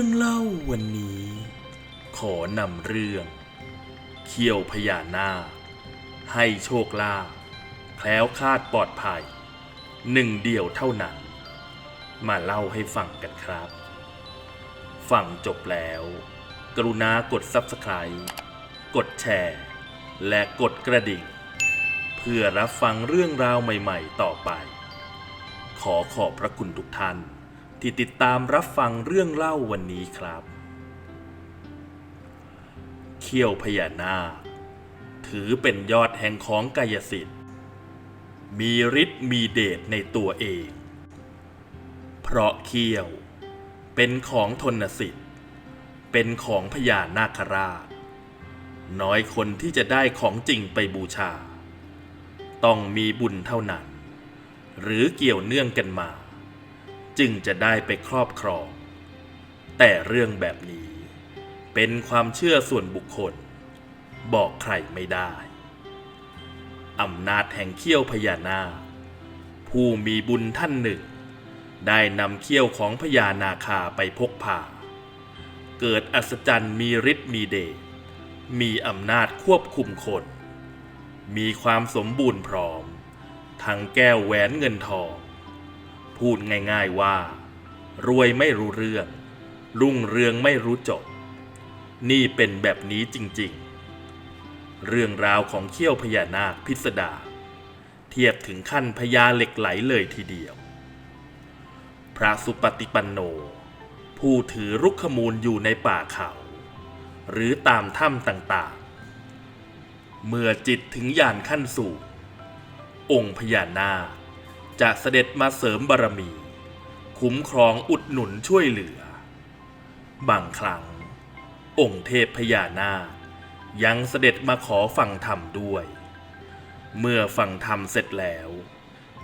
รื่องเล่าวันนี้ ขอนำเรื่อง เขี้ยวพญานาคให้โชคลาภแคล้วคลาดปลอดภัย หนึ่งเดียวเท่านั้น มาเล่าให้ฟังกันครับ ฟังจบแล้ว กรุณากด Subscribe กดแชร์ และกดกระดิ่ง เพื่อรับฟังเรื่องราวใหม่ ๆ ต่อไป ขอขอบพระคุณทุกท่าน ที่ติดตามรับฟังเรื่องเล่าวันนี้ครับ เขี้ยวพญานาค ถือเป็นยอดแห่งของกายสิทธิ์ มีฤทธิ์มีเดชในตัวเอง เพราะเขี้ยว เป็นของทนสิทธิ์ เป็นของพญานาคราช น้อยคนที่จะได้ของจริงไปบูชา ต้องมีบุญเท่านั้น หรือเกี่ยวเนื่องกันมา จึงจะได้ไปครอบครอง แต่เรื่องแบบนี้เป็นความเชื่อส่วนบุคคล บอกใครไม่ได้อำนาจแห่งเขี้ยวพญานาคผู้มีบุญท่านหนึ่ง ได้นำเขี้ยวของพญานาคาไปพกพาเกิดอัศจรรย์มีฤทธิ์มีเดชมีอำนาจควบคุมคน มีความสมบูรณ์พร้อม ทั้งแก้วแหวนเงินทอง พูดง่ายๆว่า รวยไม่รู้เรื่อง รุ่งเรืองไม่รู้จบ นี่เป็นแบบนี้จริงๆ เรื่องราวของเขี้ยวพญานาคพิสดารเทียบถึงขั้นพญาเหล็กไหลเลยทีเดียว พระสุปฏิปันโน ผู้ถือรุกขมูลอยู่ในป่าเขา หรือตามถ้ำต่างๆ เมื่อจิตถึงญาณขั้นสูงองค์พญานาค จะเสด็จมาเสริมบารมี คุ้มครองอุดหนุนช่วยเหลือ บางครั้ง องค์เทพพญานาคยังเสด็จมาขอฟังธรรมด้วย เมื่อฟังธรรมเสร็จแล้ว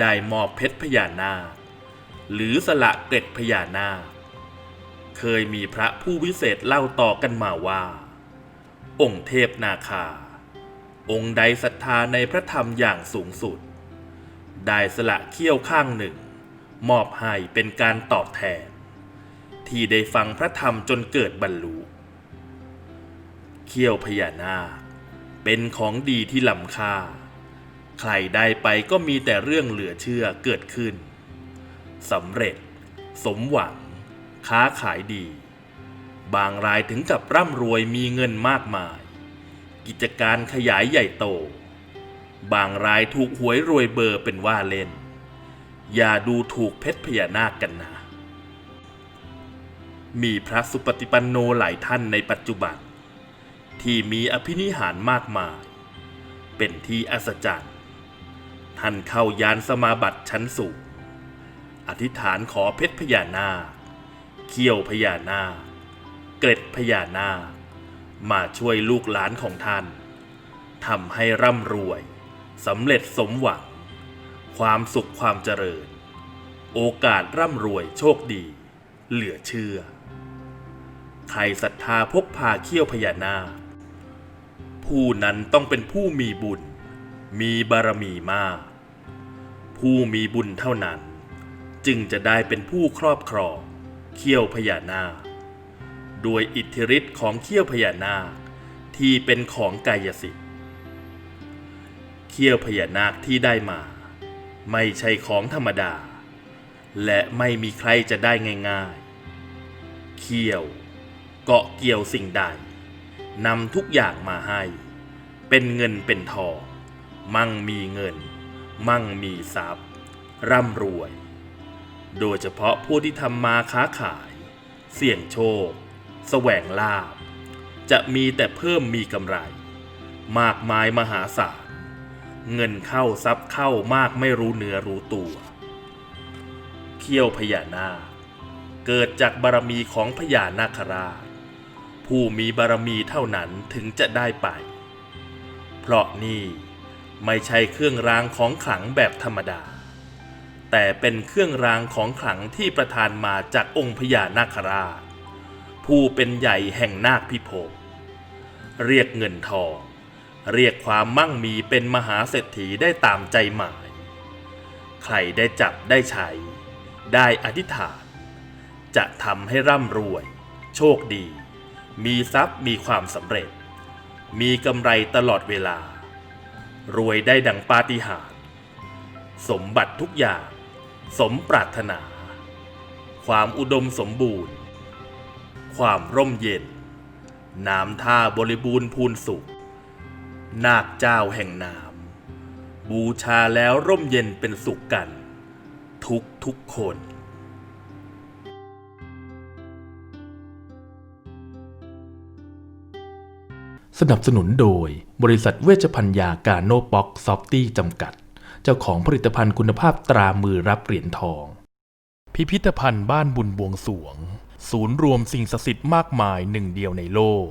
ได้มอบเพชรพญานาค หรือสละเกร็ดพญานาค เคยมีพระผู้วิเศษเล่าต่อกันมาว่า องค์เทพนาคา องค์ใดศรัทธาในพระธรรมอย่างสูงสุด ได้สละเขี้ยวข้างหนึ่ง มอบให้เป็นการตอบแทน ที่ได้ฟังพระธรรมจนเกิดบรรลุเขี้ยวพญานาค เป็นของดีที่ล้ำค่า ใครได้ไปก็มีแต่เรื่องเหลือเชื่อเกิดขึ้นสำเร็จ สมหวัง ค้าขายดี บางรายถึงกับร่ำรวยมีเงินมากมาย กิจการขยายใหญ่โต บางรายถูกหวยรวยเบอร์เป็นว่าเล่น อย่าดูถูกเพชรพญานาคกันนะ มีพระสุปฏิปันโนหลายท่านในปัจจุบัน ที่มีอภินิหารมากมาย เป็นที่อัศจรรย์ ท่านเข้ายานสมาบัติชั้นสูง อธิษฐานขอเพชรพญานาค เขี้ยวพญานาค เกร็ดพญานาค มาช่วยลูกหลานของท่านทำให้ร่ำรวย สำเร็จสมหวัง ความสุขความเจริญ โอกาสร่ำรวยโชคดี เหลือเชื่อ ใครศรัทธาพกพาเขี้ยวพญานาค ผู้นั้นต้องเป็นผู้มีบุญ มีบารมีมาก ผู้มีบุญเท่านั้น จึงจะได้เป็นผู้ครอบครองเขี้ยวพญานาคโดยอิทธิฤทธิ์ของเขี้ยวพญานาคที่เป็นของกายสิทธิ เขี้ยวพญานาคที่ได้มา ไม่ใช่ของธรรมดา และไม่มีใครจะได้ง่ายๆ เขี้ยวเกาะเกี่ยวสิ่งใดนำทุกอย่างมาให้ เป็นเงินเป็นทอง มั่งมีเงิน มั่งมีทรัพย์ ร่ำรวย โดยเฉพาะผู้ที่ทำมาค้าขาย เสี่ยงโชค แสวงลาบ จะมีแต่เพิ่มมีกำไร มากมายมหาศาล เงินเข้าทรัพย์เข้ามากไม่รู้เนื้อรู้ตัวเขี้ยวพญานาคเกิดจากบารมีของพญานาคราช ผู้มีบารมีเท่านั้นถึงจะได้ไป เพราะนี่ไม่ใช่เครื่องรางของขลังแบบธรรมดา แต่เป็นเครื่องรางของขลังที่ประทานมาจากองค์พญานาคราช ผู้เป็นใหญ่แห่งนาคพิภพเรียกเงินทอง เรียกความมั่งมีเป็นมหาเศรษฐีได้ตามใจหมาย ใครได้จับได้ใช้ ได้อธิษฐาน จะทำให้ร่ำรวย โชคดี มีทรัพย์มีความสำเร็จ มีกำไรตลอดเวลา รวยได้ดังปาฏิหาริย์สมบัติทุกอย่าง สมปรารถนา ความอุดมสมบูรณ์ ความร่มเย็น น้ำท่าบริบูรณ์พูนสุข นาคเจ้าแห่งน้ำบูชาแล้วร่มเย็นเป็นสุขกัน ทุกทุกคนสนับสนุนโดยบริษัทเวชภัณฑ์ยาการโนบ็อกซอฟตี้จำกัด เจ้าของผลิตภัณฑ์คุณภาพตรามือรับเหรียญทอง พิพิธภัณฑ์บ้านบุญบวงสรวง ศูนย์รวมสิ่งศักดิ์สิทธิ์มากมายหนึ่งเดียวในโลก